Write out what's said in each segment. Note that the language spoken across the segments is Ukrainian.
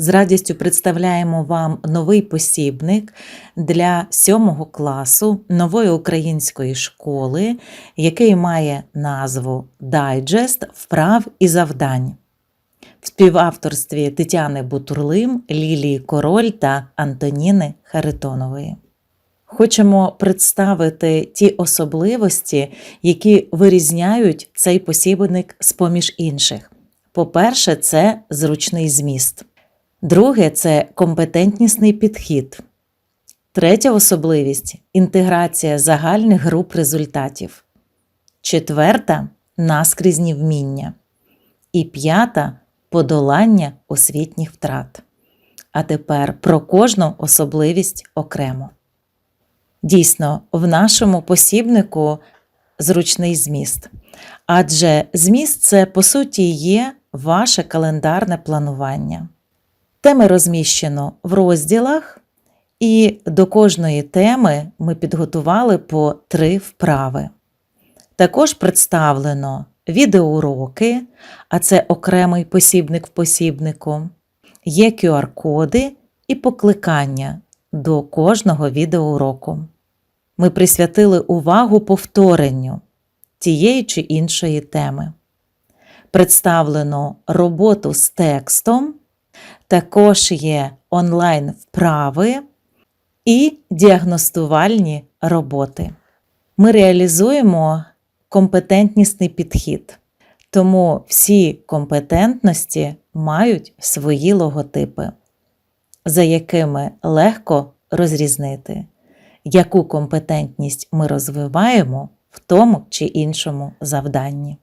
З радістю представляємо вам новий посібник для сьомого класу нової української школи, який має назву Дайджест вправ і завдань в співавторстві Тетяни Бутурлим, Лілії Король та Антоніни Харитонової. Хочемо представити ті особливості, які вирізняють цей посібник з поміж інших. По-перше, це зручний зміст. Друге це компетентнісний підхід. Третя особливість інтеграція загальних груп результатів. Четверта наскрізні вміння. І п'ята подолання освітніх втрат. А тепер про кожну особливість окремо. Дійсно, в нашому посібнику зручний зміст. Адже зміст це, по суті, є ваше календарне планування. Теми розміщено в розділах, і до кожної теми ми підготували по три вправи. Також представлено відеоуроки, а це окремий посібник в посібнику, є QR-коди і покликання до кожного відеоуроку. Ми присвятили увагу повторенню тієї чи іншої теми. Представлено роботу з текстом, також є онлайн вправи і діагностувальні роботи. Ми реалізуємо компетентнісний підхід, тому всі компетентності мають свої логотипи, за якими легко розрізнити, яку компетентність ми розвиваємо в тому чи іншому завданні.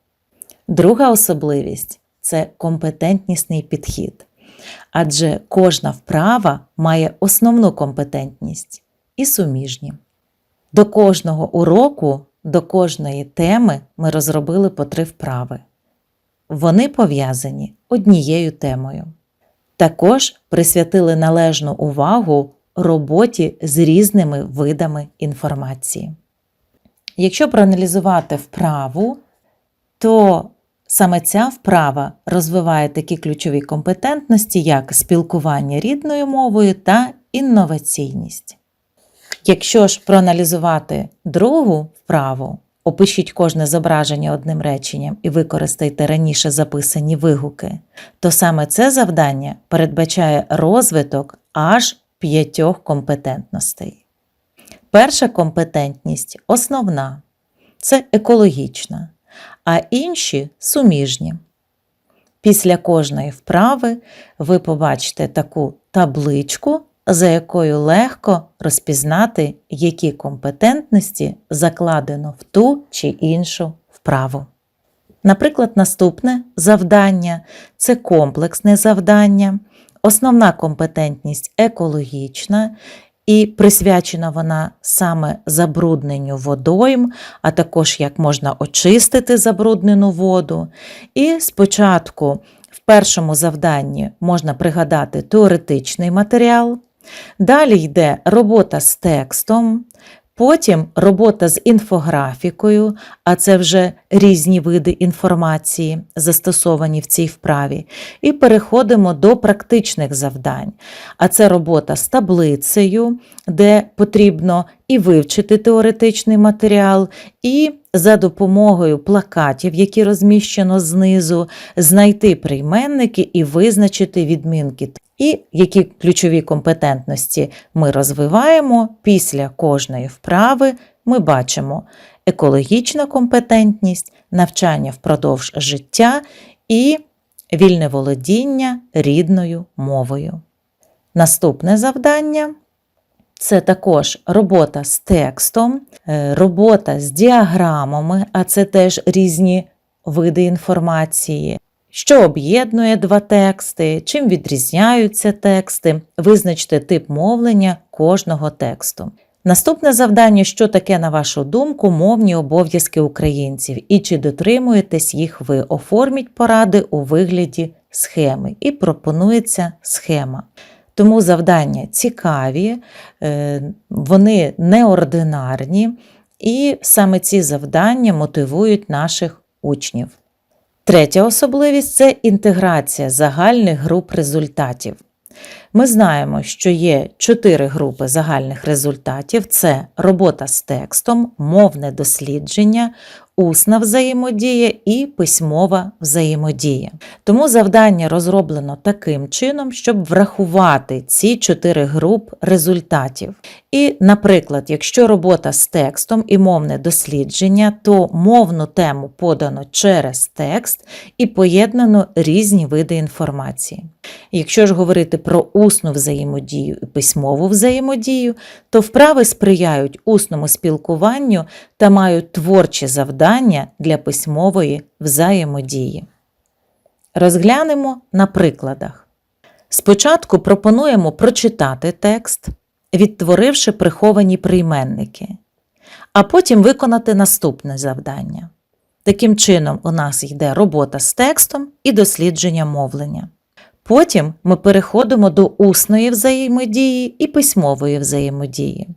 Друга особливість це компетентнісний підхід, адже кожна вправа має основну компетентність і суміжні. До кожного уроку, до кожної теми ми розробили по три вправи. Вони пов'язані однією темою. Також присвятили належну увагу роботі з різними видами інформації. Якщо проаналізувати вправу, то саме ця вправа розвиває такі ключові компетентності, як спілкування рідною мовою та інноваційність. Якщо ж проаналізувати другу вправу, опишіть кожне зображення одним реченням і використайте раніше записані вигуки, то саме це завдання передбачає розвиток аж п'ятьох компетентностей. Перша компетентність основна це екологічна, а інші суміжні. Після кожної вправи ви побачите таку табличку, за якою легко розпізнати, які компетентності закладено в ту чи іншу вправу. Наприклад, наступне завдання це комплексне завдання, основна компетентність екологічна, і присвячена вона саме забрудненню водойм, а також як можна очистити забруднену воду. І спочатку в першому завданні можна пригадати теоретичний матеріал, далі йде робота з текстом. Потім робота з інфографікою, а це вже різні види інформації, застосовані в цій вправі. І переходимо до практичних завдань. А це робота з таблицею, де потрібно і вивчити теоретичний матеріал, і за допомогою плакатів, які розміщено знизу, знайти прийменники і визначити відмінки. І які ключові компетентності ми розвиваємо після кожної вправи, ми бачимо екологічна компетентність, навчання впродовж життя і вільне володіння рідною мовою. Наступне завдання це також робота з текстом, е, робота з діаграмами, а це теж різні види інформації. Що об'єднує два тексти, чим відрізняються тексти, визначте тип мовлення кожного тексту. Наступне завдання, що таке, на вашу думку, мовні обов'язки українців і чи дотримуєтесь їх ви, оформіть поради у вигляді схеми і пропонується схема. Тому завдання цікаві, е, вони неординарні, і саме ці завдання мотивують наших учнів. Третя особливість це інтеграція загальних груп результатів. Ми знаємо, що є чотири групи загальних результатів: це робота з текстом, мовне дослідження, усна взаємодія і письмова взаємодія. Тому завдання розроблено таким чином, щоб врахувати ці чотири груп результатів. І, наприклад, якщо робота з текстом і мовне дослідження, то мовну тему подано через текст і поєднано різні види інформації. Якщо ж говорити про усну взаємодію і письмову взаємодію, то вправи сприяють усному спілкуванню та мають творчі завдання для письмової взаємодії. Розглянемо на прикладах. Спочатку пропонуємо прочитати текст, відтворивши приховані прийменники, а потім виконати наступне завдання. Таким чином, у нас йде робота з текстом і дослідження мовлення. Потім ми переходимо до усної взаємодії і письмової взаємодії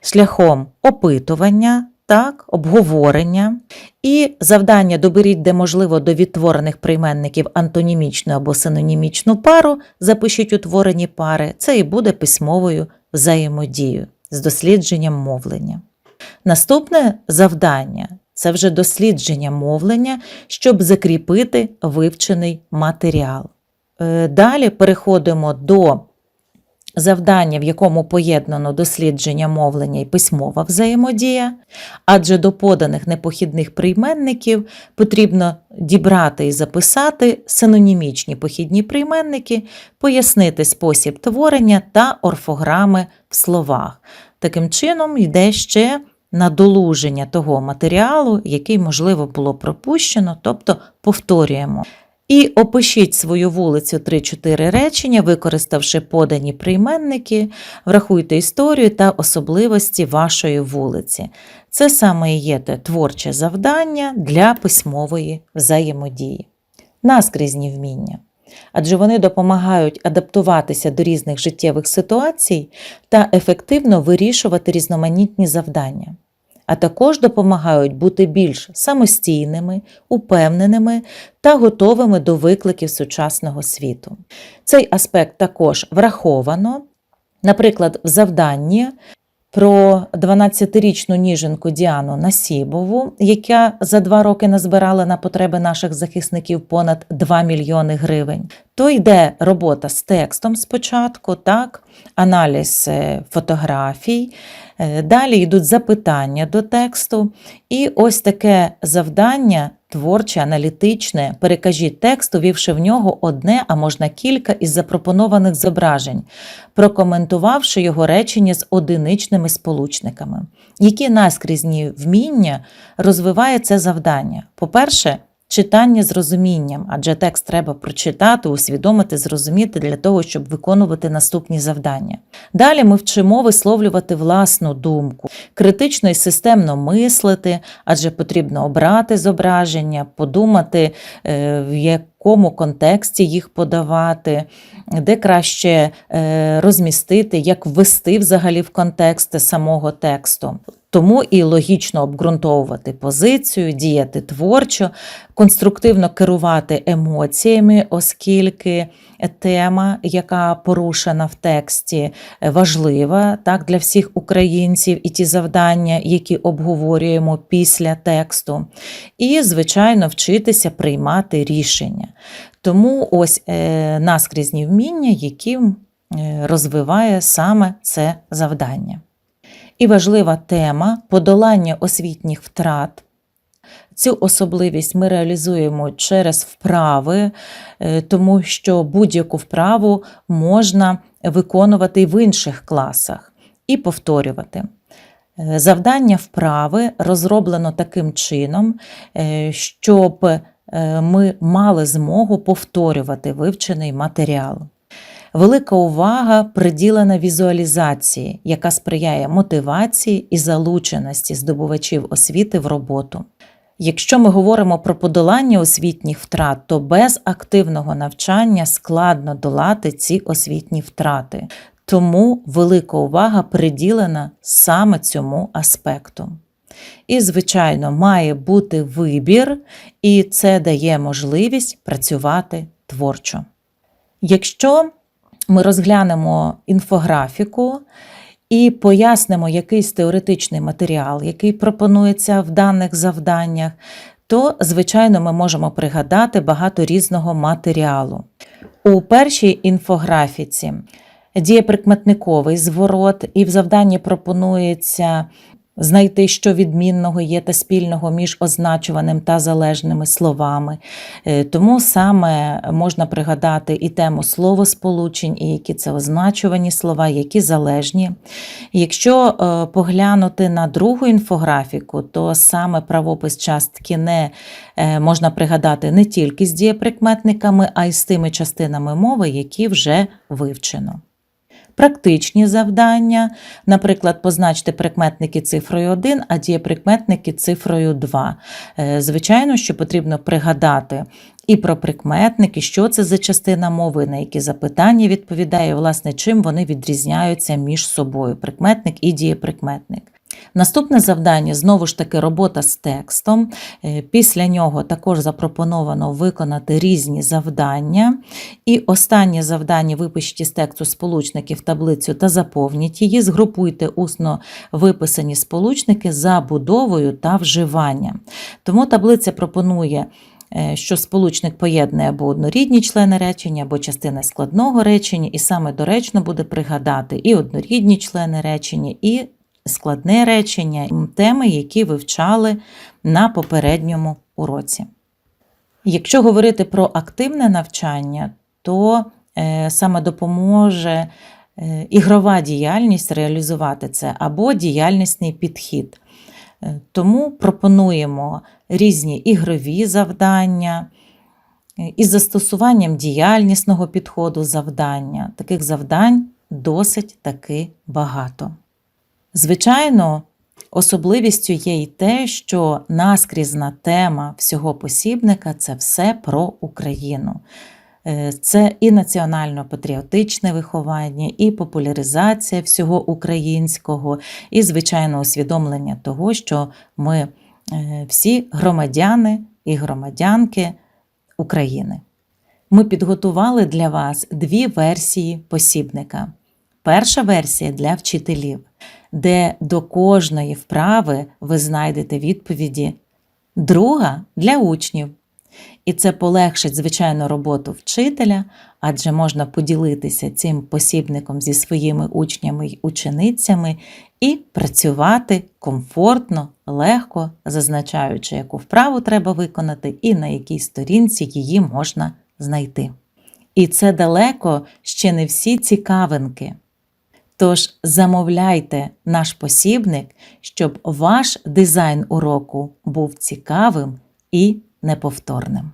шляхом опитування, так, обговорення і завдання доберіть, де можливо, до відтворених прийменників антонімічну або синонімічну пару, запишіть утворені пари, це і буде письмовою взаємодією з дослідженням мовлення. Наступне завдання це вже дослідження мовлення, щоб закріпити вивчений матеріал. Е, Далі переходимо до завдання, в якому поєднано дослідження мовлення і письмова взаємодія, адже до поданих непохідних прийменників потрібно дібрати і записати синонімічні похідні прийменники, пояснити спосіб творення та орфограми в словах. Таким чином, йде ще надолуження того матеріалу, який, можливо, було пропущено, тобто повторюємо. І опишіть свою вулицю 3-4 речення, використавши подані прийменники, врахуйте історію та особливості вашої вулиці. Це саме і є те творче завдання для письмової взаємодії. Наскрізні вміння. Адже вони допомагають адаптуватися до різних життєвих ситуацій та ефективно вирішувати різноманітні завдання а також допомагають бути більш самостійними, упевненими та готовими до викликів сучасного світу. Цей аспект також враховано, наприклад, в завданні. Про 12-річну ніженку Діану Насібову, яка за два роки назбирала на потреби наших захисників понад 2 мільйони гривень, то йде робота з текстом спочатку, так, аналіз е, фотографій, Е, далі йдуть запитання до тексту, і ось таке завдання творче, аналітичне, перекажіть текст, увівши в нього одне, а можна кілька із запропонованих зображень, прокоментувавши його речення з одиничними сполучниками. Які наскрізні вміння розвиває це завдання? По-перше, читання з розумінням, адже текст треба прочитати, усвідомити, зрозуміти для того, щоб виконувати наступні завдання. Далі ми вчимо висловлювати власну думку, критично і системно мислити, адже потрібно обрати зображення, подумати, е, в якому контексті їх подавати, де краще е, розмістити, як ввести взагалі в контекст самого тексту. Тому і логічно обґрунтовувати позицію, діяти творчо, конструктивно керувати емоціями, оскільки тема, яка порушена в тексті, важлива так, для всіх українців і ті завдання, які обговорюємо після тексту. І, звичайно, вчитися приймати рішення. Тому ось е, наскрізні вміння, які е, розвиває саме це завдання. І важлива тема подолання освітніх втрат. Цю особливість ми реалізуємо через вправи, е, тому що будь-яку вправу можна виконувати в інших класах і повторювати. Е, завдання вправи розроблено таким чином, е, щоб ми мали змогу повторювати вивчений матеріал. Велика увага приділена візуалізації, яка сприяє мотивації і залученості здобувачів освіти в роботу. Якщо ми говоримо про подолання освітніх втрат, то без активного навчання складно долати ці освітні втрати. Тому велика увага приділена саме цьому аспекту. І, звичайно, має бути вибір, і це дає можливість працювати творчо. Якщо ми розглянемо інфографіку і пояснимо якийсь теоретичний матеріал, який пропонується в даних завданнях, то, звичайно, ми можемо пригадати багато різного матеріалу. У першій інфографіці дієприкметниковий зворот, і в завданні пропонується знайти, що відмінного є та спільного між означуваним та залежними словами. Е, Тому саме можна пригадати і тему словосполучень, і які це означувані слова, які залежні. Якщо е, поглянути на другу інфографіку, то саме правопис частки не е, можна пригадати не тільки з дієприкметниками, а й з тими частинами мови, які вже вивчено. Практичні завдання, наприклад, позначте прикметники цифрою 1, а дієприкметники цифрою 2. Е, Звичайно, що потрібно пригадати і про прикметники, що це за частина мови, на які запитання відповідає, власне, чим вони відрізняються між собою, прикметник і дієприкметник. Наступне завдання знову ж таки робота з текстом. Е, Після нього також запропоновано виконати різні завдання. І останнє завдання випишіть із тексту сполучників таблицю та заповніть її. Згрупуйте усно виписані сполучники за будовою та вживанням. Тому таблиця пропонує. е, Що сполучник поєднує або однорідні члени речення, або частини складного речення, і саме доречно буде пригадати і однорідні члени речення, і складне речення, теми, які вивчали на попередньому уроці. Якщо говорити про активне навчання, то е, саме допоможе е, ігрова діяльність реалізувати це або діяльнісний підхід. Е, Тому пропонуємо різні ігрові завдання із застосуванням діяльнісного підходу завдання. Таких завдань досить таки багато. Звичайно, особливістю є й те, що наскрізна тема всього посібника це все про Україну. Е, Це і національно-патріотичне виховання, і популяризація всього українського, і, звичайно, усвідомлення того, що ми е, всі громадяни і громадянки України. Ми підготували для вас дві версії посібника. Перша версія для вчителів, де до кожної вправи ви знайдете відповіді. Друга для учнів. І це полегшить, звичайно, роботу вчителя, адже можна поділитися цим посібником зі своїми учнями й ученицями і працювати комфортно, легко, зазначаючи, яку вправу треба виконати і на якій сторінці її можна знайти. І це далеко ще не всі цікавинки. Тож замовляйте наш посібник, щоб ваш дизайн уроку був цікавим і неповторним.